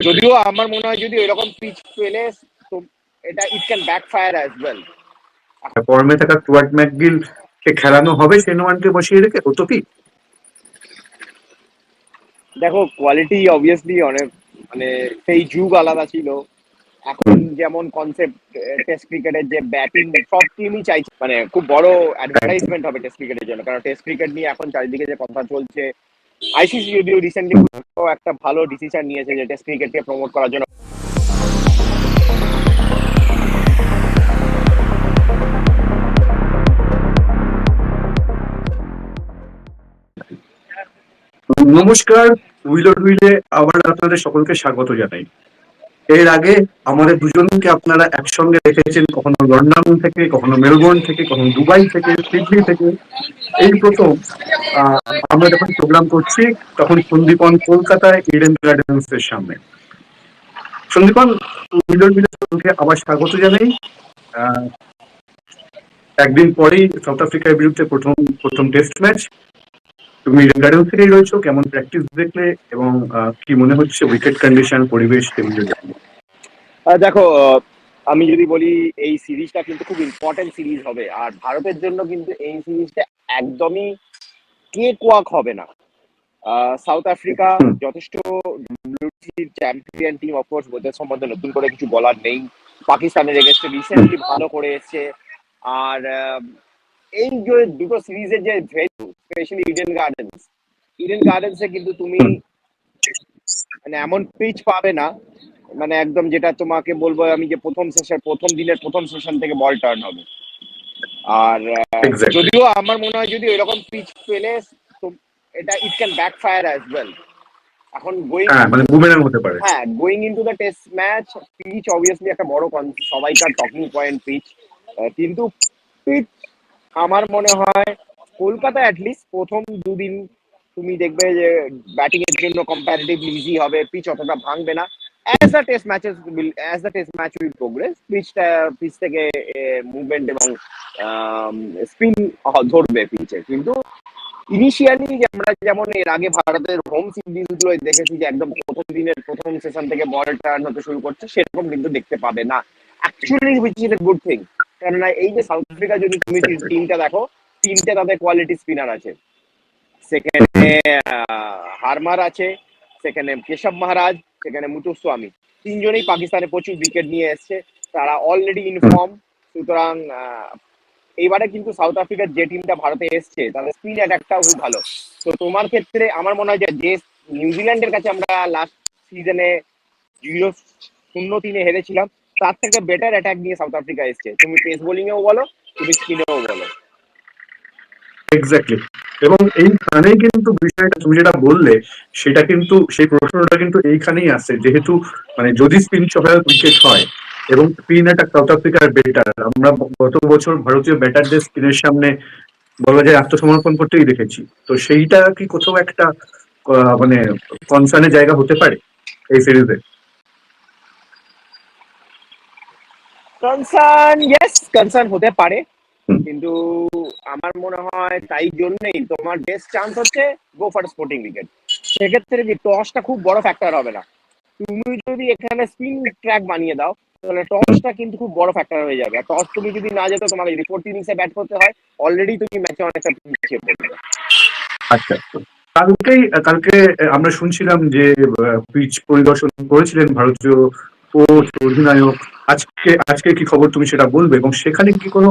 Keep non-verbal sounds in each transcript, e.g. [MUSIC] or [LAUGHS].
যদিও আমার মনে হয় যদি এরকম পিচ পেলে তো এটা it can backfire as well ফর্মে থাকা স্টুয়ার্ট ম্যাকগিল কে খেলানো হবে সেনোয়ানকে বসিয়ে রেখে হতো কি? দেখো কোয়ালিটি অবভিয়াসলি অনেক মানে সেই যুগ আলাদা ছিল। এখন যেমন কনসেপ্ট টেস্ট ক্রিকেটের যে ব্যাটিং সব টিমই চাইছে। মানে খুব বড় অ্যাডভার্টাইজমেন্ট হবে টেস্ট ক্রিকেটের জন্য। কারণ টেস্ট ক্রিকেট নিয়ে এখন চারিদিকে যে কথা চলছে আইসিসি যদিও রিসেন্টলি একটা ভালো ডিসিশন নিয়েছে যে টেস্ট ক্রিকেটকে প্রমোট করার জন্য। নমস্কার উইলো উইলে আবার আপনাদের সকলকে স্বাগত জানাই। এর আগে আমাদের দুজনকে আপনারা একসঙ্গে দেখেছেন কখনো লন্ডন থেকে কখনো মেলবোর্ন থেকে কখনো দুবাই থেকে সিডনি থেকে। এই প্রথম আমরা যখন প্রোগ্রাম করছি তখন সন্দীপন কলকাতায় ইডেন গার্ডেন্স এর সামনে। সন্দীপন উইলে সকলকে আবার স্বাগত জানাই। একদিন পরেই সাউথ আফ্রিকার বিরুদ্ধে প্রথম প্রথম টেস্ট ম্যাচ তুমি গার্ডেন থেকেই রয়েছো কেমন প্র্যাকটিস দেখলে এবং কি মনে হচ্ছে উইকেট কন্ডিশন পরিবেশ। আহ, দেখো আমি যদি বলি এই সিরিজটা কিন্তু খুব ইম্পর্টেন্ট সিরিজ হবে। আর ভারতের জন্য কিন্তু এই সিরিজটা একদমই কেক ওয়াক হবে না। সাউথ আফ্রিকা [LAUGHS] যথেষ্ট চ্যাম্পিয়ন টিম অফকোর্স ওদের সম্বন্ধে নতুন করে কিছু বলার নেই। পাকিস্তানের এগেস্টে রিসেন্টলি [LAUGHS] ভালো করে এসছে। আর এই যে দুটো সিরিজের যে venue specially Eden Gardens Eden গার্ডেন্সে কিন্তু তুমি [LAUGHS] মানে এমন পিচ পাবে না মানে একদম যেটা তোমাকে বলব আমি যে প্রথম সেশন প্রথম দিনের প্রথম সেশন থেকে বল টার্ন হবে। আর যদিও আমার মনে হয় যদি এরকম পিচ পেলে এটা it can backfire as well এখন গোয়িং হ্যাঁ মানে বুমেরাং হতে পারে। হ্যাঁ going into the test match pitch obviously একটা বড় সবাইকার টকিং পয়েন্ট পিচ কিন্তু পিচ আমার মনে হয় কলকাতা অ্যাটলিস্ট প্রথম দুদিন তুমি দেখবে যে ব্যাটিং এর জন্য কম্পারেটিভলি ইজি হবে পিচ অতটা ভাঙবে না। As the test matches as the test match will progress পিচটা pitch থেকে মুভমেন্ট এবং স্পিন ধরবে পিচে কিন্তু ইনিশিয়ালি আমরা যেমন এর আগে ভারতের হোম সিরিজগুলো দেখেছি যে একদম প্রথম দিনের প্রথম সেশন থেকে বল টার্ন হতে শুরু করছে, সেরকম কিন্তু দেখতে পাবে না। Actually which is a good thing কেননা এই যে সাউথ আফ্রিকা যদি তুমি টিমটা দেখো, তিনটে তাদের কোয়ালিটি স্পিনার আছে। সেখানে হারমার আছে, সেখানে কেশব মহারাজ সেখানে মুতুস্বামী তিনজনেই পাকিস্তানে প্রচুর উইকেট নিয়ে এসছে। তারা অলরেডি ইনফর্ম সুতরাং এইবারে কিন্তু সাউথ আফ্রিকার যে টিমটা ভারতে এসছে, তাদের স্পিন অ্যাটাকটাও খুব ভালো। তো তোমার ক্ষেত্রে আমার মনে হয় যে নিউজিল্যান্ডের কাছে আমরা লাস্ট সিজনে জিরো শূন্য তিনে হেরেছিলাম, তার থেকে বেটার অ্যাটাক নিয়ে সাউথ আফ্রিকা এসছে। তুমি পেস বোলিংয়েও বলো, তুমি স্পিনেও বলো। এক্স্যাক্টলি এবং কিন্তু বিষয়টা, তুমি যেটা বললে, সেটা কিন্তু, সেই প্রশ্নটা কিন্তু এইখানেই যেহেতু মানে যদি স্পিন উইকেট হয়, এবং স্পিন অ্যাটাক সাউথ আফ্রিকার আমরা গত বছর ভারতীয় ব্যাটারদের স্পিনের সামনে বলা যায় আত্মসমর্পণ করতেই দেখেছি। তো সেইটা কি কোথাও একটা মানে কনসার্নের জায়গা হতে পারে এই সিরিজে কনসার্ন ইয়েস কনসার্ন হতে পারে। কিন্তু আমার মনে হয় তাই জন্যই তোমার বেস্ট চান্স হচ্ছে গো ফর স্পোর্টিং উইকেট সেক্ষেত্রে যে টসটা খুব বড় ফ্যাক্টর হবে না। তুমি যদি এখানে স্পিন ট্র্যাক বানিয়ে দাও তাহলে টসটা কিন্তু খুব বড় ফ্যাক্টর হয়ে যাবে। আর টস তুমি যদি না যেত তোমাকে যদি ফোর্থ ইনিংসে ব্যাট করতে হয় অলরেডি তুমি ম্যাচে অনেকটা পিছিয়ে পড়বে আচ্ছা কালকেই কালকে আমরা শুনছিলাম যে পিচ পরিদর্শন করেছিলেন ভারতীয় কোচ অধিনায়ক আজকে আজকে কি খবর তুমি সেটা বলবে? এবং সেখানে কি কোনো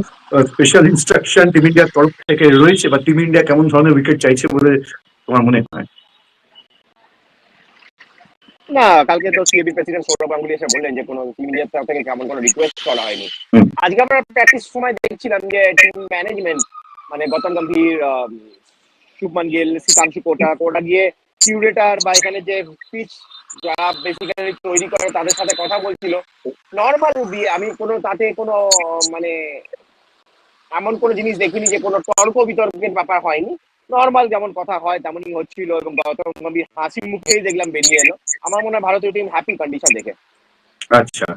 স্পেশাল ইনস্ট্রাকশন টিম ইন্ডিয়ার তরফ থেকে রয়েছে? বা টিম ইন্ডিয়া কেমন ধরনের উইকেট চাইছে বলে তোমার মনে হয়? না কালকে তো সিএবি প্রেসিডেন্ট সৌরভ গাঙ্গুলি এসে বললেন যে কোনো টিম ইন্ডিয়ার তরফ থেকে কেমন কোনো রিকোয়েস্ট করা হয়নি। আজকে আমরা প্র্যাকটিস সময় দেখছিলাম যে টিম ম্যানেজমেন্ট মানে গৌতম গম্ভীর শুভমান গিল শ্রীকাংশু কোটা কোটা গিয়ে কিউরেটার বা এখানে যে পিচ যারা বেসিক্যালি তৈরি করে তাদের সাথে কথা বলছিল। নর্মাল দিয়ে আমি কোনো, তাতে কোনো মানে এমন কোনো জিনিস দেখিনি যে কোনো তর্ক বিতর্কের ব্যাপার হয়নি। নর্মাল যেমন কথা হয়, তেমনই হচ্ছিল এবং গৌতম গম্ভীর হাসি মুখেই দেখলাম বেরিয়ে এলো। আমার মনে হয় ভারতীয় টিম হ্যাপি কন্ডিশন দেখে। আচ্ছা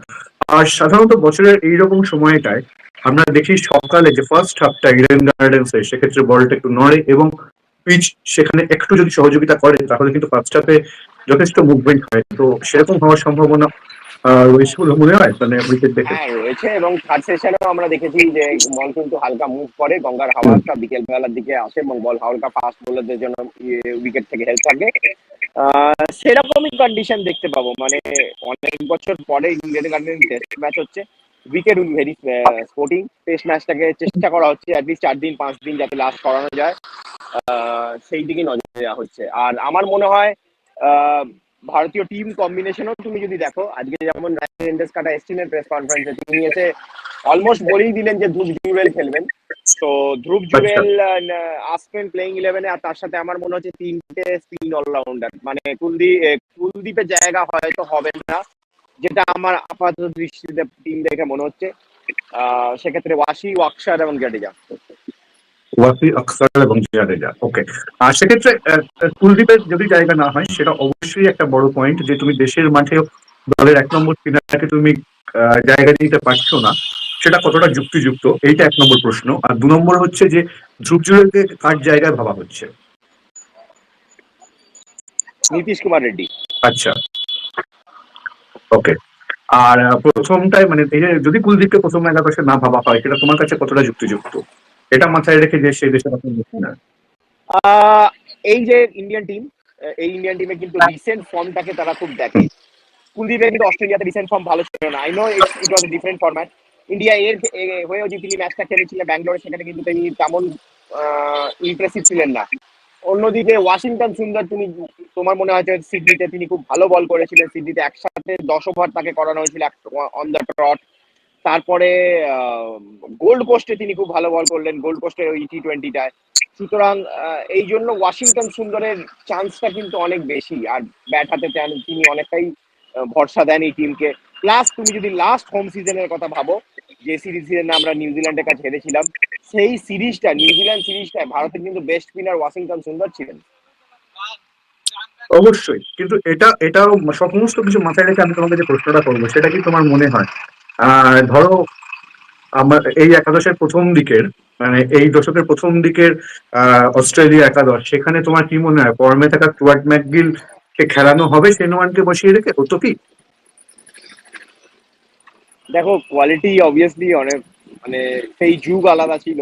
আর সাধারণত বছরের এইরকম সময়টায় আমরা দেখি সকালে যে ফার্স্ট হাফটা ইডেন গার্ডেন্সে সেক্ষেত্রে বলটা একটু নড়ে এবং পিচ সেখানে একটু যদি সহযোগিতা করে, তাহলে কিন্তু ফার্স্ট হাফে যথেষ্ট মুভমেন্ট হয় তো সেরকম হওয়ার সম্ভাবনা রয়েছে বলে মনে হয়? মানে উইকেট দেখে হ্যাঁ রয়েছে এবং থার্ড সেশনেও আমরা দেখেছি যে বল কিন্তু হালকা মুভ করে গঙ্গার হাওয়াটা বিকেল বেলার দিকে আসে এবং বল হালকা ফাস্ট বোলারদের জন্য উইকেট থেকে হেল্প থাকে। সেরকমই কন্ডিশন দেখতে পাবো। মানে অনেক বছর পরে ইন্ডিয়ান গার্ডেন টেস্ট ম্যাচ হচ্ছে। Wicket will very sporting test ম্যাচটাকে চেষ্টা করা হচ্ছে অ্যাটলিস্ট চার দিন পাঁচ দিন যাতে লাস্ট করানো যায়। সেই দিকেই নজর দেওয়া হচ্ছে। আর আমার মনে হয় ভারতীয় টিম কম্বিনেশনও তুমি যদি দেখো আজকে যেমন রাজেন্দ্র কাটা এসছিলেন প্রেস কনফারেন্সে তিনি এসে অলমোস্ট বলেই দিলেন যে ধ্রুব জুরেল খেলবেন। তো ধ্রুব জুরেল আসবেন প্লেইং ইলেভেনে আর তার সাথে আমার মনে হচ্ছে তিনটে স্পিন অলরাউন্ডার মানে কুলদীপ কুলদীপের জায়গা হয়তো হবে না যেটা আমার আপাতত দৃষ্টিতে টিম দেখে মনে হচ্ছে। আহ, সেক্ষেত্রে ওয়াসি ওয়াকসার এবং জাডেজা। ওয়াসি আখতার এবং জাডেজা ওকে আর সেক্ষেত্রে কুলদীপের যদি জায়গা না হয় সেটা অবশ্যই একটা বড় পয়েন্ট যে তুমি দেশের মাঠে দলের এক নম্বর স্পিনারটাকে তুমি জায়গা দিতে পারছ না সেটা কতটা যুক্তিযুক্ত এইটা এক নম্বর প্রশ্ন। আর দু নম্বর হচ্ছে যে ধ্রুব জুড়েলকে কার জায়গায় ভাবা হচ্ছে? নীতিশ কুমার রেড্ডি। আচ্ছা। ওকে আর আহ, প্রথমটায় মানে এই যে যদি কুলদীপকে প্রথম একাদশে না ভাবা হয় সেটা তোমার কাছে কতটা যুক্তিযুক্ত? এটা মাথায় রেখে যে সেই দেশের আপনি না। এই যে ইন্ডিয়ান টিম এই ইন্ডিয়ান টিমে কিন্তু রিসেন্ট ফর্মটাকে তারা খুব দেখে। কুলদীপের কিন্তু অস্ট্রেলিয়াতে রিসেন্ট ফর্ম ভালো ছিল না। I know it was different format India এর হয়েও যে তিনি ম্যাচটা খেলেছিলেন ব্যাঙ্গালোরে, সেখানে কিন্তু তিনি তেমন ইমপ্রেসিভ ছিলেন না। অন্যদিকে ওয়াশিংটন সুন্দর তুমি তোমার মনে হয় সিডনিতে তিনি খুব ভালো বল করেছিলেন। সিডনিতে একসাথে দশ ওভার তাকে করানো হয়েছিল অন দ্য ট্রট তারপরে গোল্ড কোস্টে তিনি খুব ভালো বল করলেন গোল্ড কোস্টের ওই টি টোয়েন্টিটায় সুতরাং এই জন্য ওয়াশিংটন সুন্দরের চান্সটা কিন্তু অনেক বেশি। আর ব্যাট হাতে তেন- অনেকটাই ভরসা দেন এই টিমকে প্লাস তুমি যদি লাস্ট হোম সিজনের কথা ভাবো, যে সিরিজে আমরা নিউজিল্যান্ডের কাছে হেরেছিলাম, সেই সিরিজটা নিউজিল্যান্ড সিরিজটায় ভারতের কিন্তু বেস্ট স্পিনার ওয়াশিংটন সুন্দর ছিলেন। অবশ্যই। কিন্তু এটা, এটাও, সমস্ত কিছু মাথায় রেখে আমি তোমাকে যে প্রশ্নটা করব, সেটা কি তোমার মনে হয়? ধরো, আমার এই একাদশের প্রথম দিকের মানে এই দশকের প্রথম দিকের অস্ট্রেলিয়া একাদশ, সেখানে তোমার কি মনে হয় ফর্মে থাকা স্টুয়ার্ট ম্যাকগিল কে খেলানো হবে সেনোয়ানকে বসিয়ে রেখে? হতো কি? দেখো কোয়ালিটি অবভিয়াসলি অনেক মানে সেই যুগ আলাদা ছিল।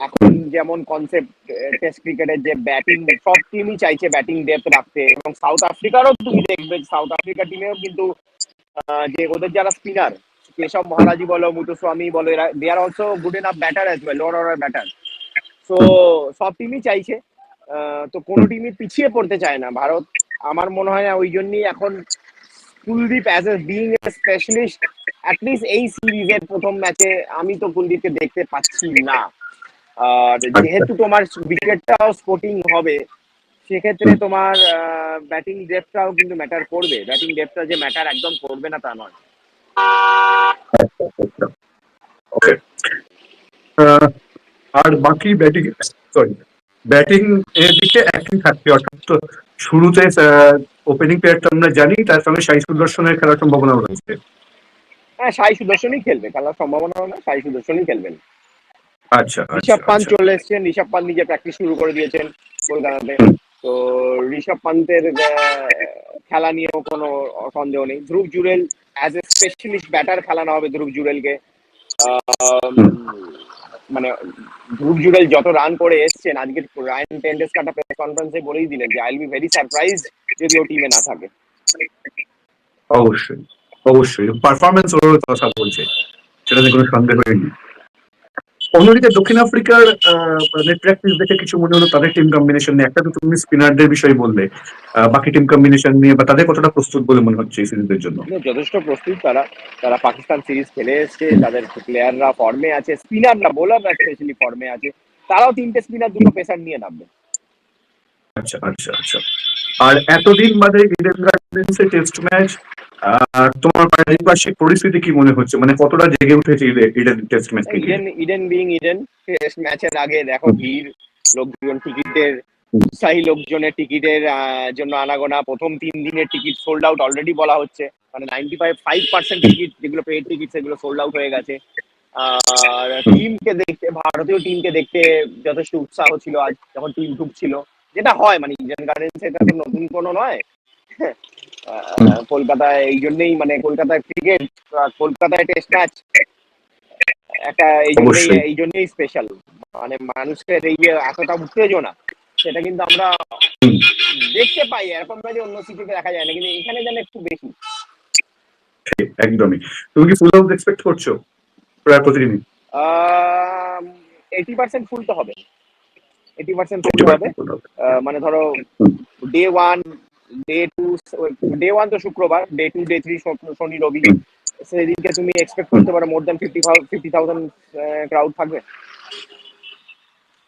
এখন যেমন কনসেপ্ট টেস্ট ক্রিকেটের যে ব্যাটিং সব টিমই চাইছে ব্যাটিং ডেপথ রাখতে। এবং সাউথ আফ্রিকারও তুমি দেখবে সাউথ আফ্রিকা টিমেও কিন্তু যে ওদের যারা স্পিনার কেশব মহারাজি বলো মুতুস্বামী বলো, এরা they are also good enough batter as well lower order batter so সব টিমই চাইছে। তো কোনো টিমই পিছিয়ে পড়তে চায় না। ভারত, আমার মনে হয় না ওই জন্যই এখন Kuldeep as a being a specialist at least এই সিরিজের প্রথম ম্যাচে আমি তো কুলদীপকে দেখতে পাচ্ছি না। আর যেহেতু তোমার উইকেটটাও স্পোর্টিং হবে, সেক্ষেত্রে তোমার ব্যাটিং ডেপটাও কিন্তু ম্যাটার করবে। ব্যাটিং ডেপটা যে ম্যাটার একদম করবে না তা নয়। ওকে আর বাকি ব্যাটিং সরি ব্যাটিং এর দিকে একই থাকবে অর্থাৎ তো শুরুতে ওপেনিং প্লেয়ারটা আমরা জানি তার সঙ্গে সাই সুদর্শনের খেলার সম্ভাবনা রয়েছে। হ্যাঁ সাই সুদর্শনই খেলবে খেলার সম্ভাবনা না সাই সুদর্শনই খেলবেন। আচ্ছা আচ্ছা ঋষভ পান্ত আচ্ছা। চলে এসেছেন ঋষভ পান নিজে প্র্যাকটিস শুরু করে দিয়েছেন কলকাতাতে। তো ঋষভ পান্তের খেলা নিয়েও কোনো সন্দেহ নেই। Dhruv Jurel as a specialist batter খেলানো হবে ধ্রুব জুরেলকে মানে ধ্রুব জুরেল যত রান করে এসছেন, আজকে রায়ন টেন্ডেসকাটা প্রেস কনফারেন্সে বলেই দিলেন যে I will be very surprise যদি ও টিমে না থাকে। অবশ্যই অবশ্যই। পারফরমেন্স ওর কথা বলছে সেটাতে কোনো সন্দেহ নেই অন্যদিকে দক্ষিণ আফ্রিকার নেট প্র্যাকটিস দেখে কিছু মনে হলো তাদের টিম কম্বিনেশন নিয়ে। একটা তো তুমি স্পিনারদের বিষয়ে বললে বাকি টিম কম্বিনেশন নিয়ে বা তাদের কতটা প্রস্তুত বলে মনে হচ্ছে এই সিরিজের জন্য? যথেষ্ট প্রস্তুত। তারা তারা পাকিস্তান সিরিজ খেলে এসছে তাদের প্লেয়াররা ফর্মে আছে স্পিনাররা বোলাররা স্পেশালি ফর্মে আছে তারাও তিনটে স্পিনার দুটো পেসার নিয়ে নামবে। আচ্ছা আচ্ছা আচ্ছা। আর এতদিন বাদে ইডেন গার্ডেন্সে টেস্ট ম্যাচ তোমার পারিপার্শ্বিক পরিস্থিতি কি মনে হচ্ছে? মানে কতটা জেগে উঠেছে Eden test match Eden Eden being Eden test ম্যাচের আগে দেখো ভিড় লোকজন টিকিটের উৎসাহী লোকজনের টিকিটের জন্য আনাগোনা। প্রথম তিন দিনের টিকিট সোল্ড আউট অলরেডি বলা হচ্ছে। মানে ninety five five percent ticket যেগুলো পেড টিকিট সেগুলো সোল্ড আউট হয়ে গেছে। আর টিমকে দেখতে ভারতীয় টিমকে দেখতে যথেষ্ট উৎসাহ ছিল আজ যখন টিম ঢুকছিল। যেটা হয় মানে ইন্ডিয়ান গার্ডেন্স এটা তো নতুন কোনো নয়। কলকাতায় এই জন্যই মানে কলকাতায় ক্রিকেট কলকাতায় টেস্ট ম্যাচ একটা এই জন্যই এই জন্যই স্পেশাল মানে মানুষের এই যে এতটা উত্তেজনা সেটা কিন্তু আমরা দেখতে পাই এরকম যে অন্য সিটিতে দেখা যায় না কিন্তু এখানে যেন একটু বেশি। একদমই। তুমি কি ফুল হাউস এক্সপেক্ট করছ প্রায় প্রতিদিনই? এইটি পার্সেন্ট ফুল তো হবে। এইটি পার্সেন্ট ফুল হবে। মানে ধরো day one day two day one তো শুক্রবার ডে টু ডে থ্রি শনি রবি। সেদিনকে তুমি এক্সপেক্ট করতে পারো more than fifty fifty thousand crowd থাকবে।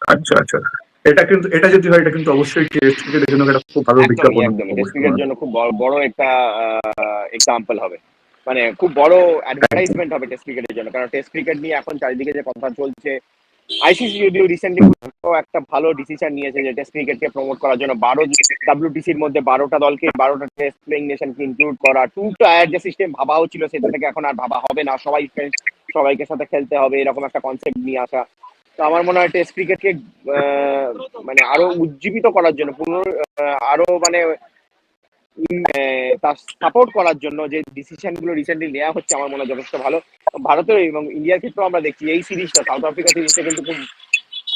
আচ্ছা আচ্ছা। এটা কিন্তু এটা যদি হয় এটা কিন্তু অবশ্যই টেস্ট ক্রিকেটের জন্য একটা খুব ভালো বিজ্ঞাপন অবশ্যই জন্য খুব বড়- বড় একটা এক্সাম্পল হবে। মানে খুব বড় অ্যাডভার্টাইজমেন্ট হবে টেস্ট ক্রিকেটের জন্য। কারণ টেস্ট ক্রিকেট নিয়ে এখন চারিদিকে যে কথা চলছে আইসিসি যদিও রিসেন্টলি একটা ভালো ডিসিশন নিয়েছে যে টেস্ট ক্রিকেটকে প্রমোট করার জন্য, বারো ডাব্লিউটিসির মধ্যে বারোটা দলকে, বারোটা টেস্ট প্লেইং নেশনকে ইনক্লুড করা। টু টায়ার যে সিস্টেম ভাবা হচ্ছিল সেটা থেকে এখন আর ভাবা হবে না। সবাই সবাইকে সাথে খেলতে হবে, এরকম একটা কনসেপ্ট নিয়ে আসা। তো আমার মনে হয় টেস্ট ক্রিকেটকে মানে আরও উজ্জীবিত করার জন্য, পুনর আরও মানে সাপোর্ট করার জন্য যে ডিসিশনগুলো রিসেন্টলি নেওয়া হচ্ছে আমার মনে হয় যথেষ্ট ভালো। ভারতের এবং ইন্ডিয়ার ক্ষেত্রেও আমরা দেখছি এই সিরিজটা সাউথ আফ্রিকা সিরিজটা কিন্তু খুব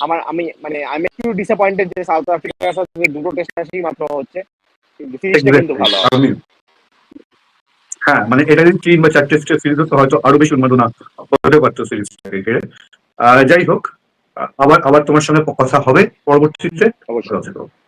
আমার আমি মানে আমি একটু ডিসঅ্যাপয়েন্টেড যে সাউথ আফ্রিকার সাথে দুটো টেস্ট ম্যাচই মাত্র হচ্ছে। সিরিজটা কিন্তু ভালো। হ্যাঁ মানে এটা যদি তিন বা চারটে সিরিজ হতো হয়তো আরও বেশি উন্মাদনা হতে পারতো সিরিজটাকে যাই হোক আবার আবার তোমার সঙ্গে কথা হবে পরবর্তীতে অবশ্যই।